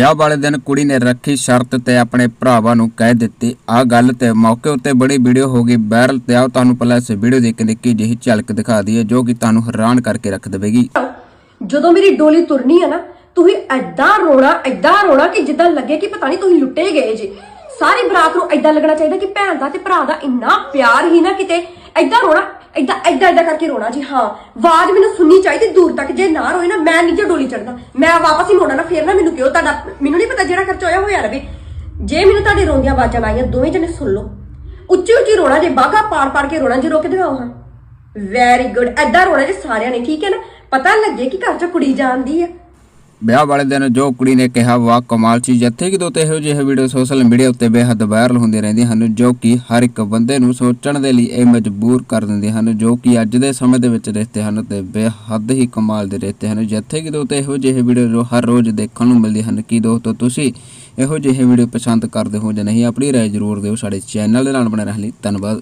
ਵਿਆਹ ਵਾਲੇ ਦਿਨ ਕੁੜੀ ਨੇ ਰੱਖੀ ਸ਼ਰਤ ਤੇ ਆਪਣੇ ਭਰਾਵਾਂ ਨੂੰ ਕਹਿ ਦਿੱਤੀ। ਆ ਗੱਲ ਤੇ ਮੌਕੇ ਉੱਤੇ ਬੜੀ ਵੀਡੀਓ ਹੋ ਗਈ। ਵਾਇਰਲ ਤੇ ਆਓ ਤੁਹਾਨੂੰ ਪਹਿਲਾਂ ਇਸ ਵੀਡੀਓ ਦੀ ਇੱਕ ਨਿੱਕੀ ਜਿਹੀ ਝਲਕ ਦਿਖਾ ਦਈਏ, ਜੋ ਕਿ ਤੁਹਾਨੂੰ ਹੈਰਾਨ ਕਰਕੇ ਰੱਖ ਦੇਵੇਗੀ। ਜਦੋਂ ਮੇਰੀ ਡੋਲੀ ਤੁਰਨੀ ਆ ਨਾ, ਤੁਸੀਂ ਐਦਾਂ ਰੋਣਾ ਐਦਾਂ ਰੋਣਾ ਕਿ ਜਿੱਦਾਂ ਲੱਗੇ ਕਿ ਪਤਾ ਨਹੀਂ ਤੁਸੀਂ ਲੁੱਟੇ ਗਏ ਜੀ। ਸਾਰੀ ਬਰਾਤ ਨੂੰ ਐਦਾਂ ਲੱਗਣਾ ਚਾਹੀਦਾ ਕਿ ਭੈਣ ਦਾ ਤੇ ਭਰਾ ਦਾ ਇੰਨਾ ਪਿਆਰ ਹੀ ਨਾ ਕਿਤੇ। ਐਦਾਂ ਰੋਣਾ ਐਦਾਂ ਐਦਾਂ ਐਦਾਂ ਕਰਕੇ ਰੋਣਾ ਜੀ, ਹਾਂ। ਆਵਾਜ਼ ਮੈਨੂੰ ਸੁਣਨੀ ਚਾਹੀਦੀ, ਦੂਰ ਤੱਕ। ਜੇ ਨਾ ਰੋਏ ਨਾ, ਮੈਂ ਨਹੀਂ ਜੇ ਡੋਲੀ ਚੜਦਾ ਮੈਂ ਵਾਪਸ ਹੀ ਮੋੜਨਾ ਨਾ, ਫੇਰ ਨਾ ਮੈਨੂੰ ਕਿਉਂ ਤੁਹਾਡਾ, ਮੈਨੂੰ ਨਹੀਂ ਪਤਾ ਜਿਹੜਾ ਖਰਚ ਹੋਇਆ ਹੋਇਆ ਰਵੇ। ਜੇ ਮੈਨੂੰ ਤੁਹਾਡੇ ਰੋਂਦੀਆਂ ਆਵਾਜ਼ਾਂ ਆਈਆਂ, ਦੋਵੇਂ ਜਣੇ ਸੁਣ ਲਓ। ਉੱਚੀ ਉੱਚੀ ਰੋਣਾ ਜੇ ਬਾਗਾ ਪਾੜ ਪਾੜ ਕੇ ਰੋਣਾ ਜੇ ਰੋ ਕੇ ਦਿਖਾਓ ਹਾਂ। ਵੈਰੀ ਗੁੱਡ ਐਦਾਂ ਰੋਣਾ ਜੇ ਸਾਰਿਆਂ ਨੇ, ਠੀਕ ਹੈ ਨਾ? ਪਤਾ ਲੱਗੇ ਕਿ ਘਰ 'ਚ ਕੁੜੀ ਜਾਂਦੀ ਹੈ ਵਿਆਹ ਵਾਲੇ ਦਿਨ ਜੋ ਕੁੜੀ ਨੇ ਕਿਹਾ, ਵਾਹ ਕਮਾਲ ਸੀ। ਜਿੱਥੇ ਕਿ ਦੋ ਤੇ ਇਹੋ ਜਿਹੇ ਵੀਡੀਓ ਸੋਸ਼ਲ ਮੀਡੀਆ ਉੱਤੇ ਬੇਹੱਦ ਵਾਇਰਲ ਹੁੰਦੀਆਂ ਰਹਿੰਦੀਆਂ ਹਨ, ਜੋ ਕਿ ਹਰ ਇੱਕ ਬੰਦੇ ਨੂੰ ਸੋਚਣ ਦੇ ਲਈ ਇਹ ਮਜਬੂਰ ਕਰ ਦਿੰਦੇ ਹਨ, ਜੋ ਕਿ ਅੱਜ ਦੇ ਸਮੇਂ ਦੇ ਵਿੱਚ ਰਿਸ਼ਤੇ ਹਨ ਤੇ ਬੇਹੱਦ ਹੀ ਕਮਾਲ ਦੇ ਰਿਸ਼ਤੇ ਹਨ। ਜਿੱਥੇ ਕਿ ਦੋ ਤੇ ਇਹੋ ਜਿਹੇ ਵੀਡੀਓ ਜੋ ਹਰ ਰੋਜ਼ ਦੇਖਣ ਨੂੰ ਮਿਲਦੇ ਹਨ ਕਿ ਦੋਸਤੋ ਤੁਸੀਂ ਇਹੋ ਜਿਹੇ ਵੀਡੀਓ ਪਸੰਦ ਕਰਦੇ ਹੋ ਜਾਂ ਨਹੀਂ, ਆਪਣੀ ਰਾਏ ਜ਼ਰੂਰ ਦਿਓ ਸਾਡੇ ਚੈਨਲ ਦੇ ਨਾਲ ਬਣੇ ਰਹਿਣ ਲਈ ਧੰਨਵਾਦ।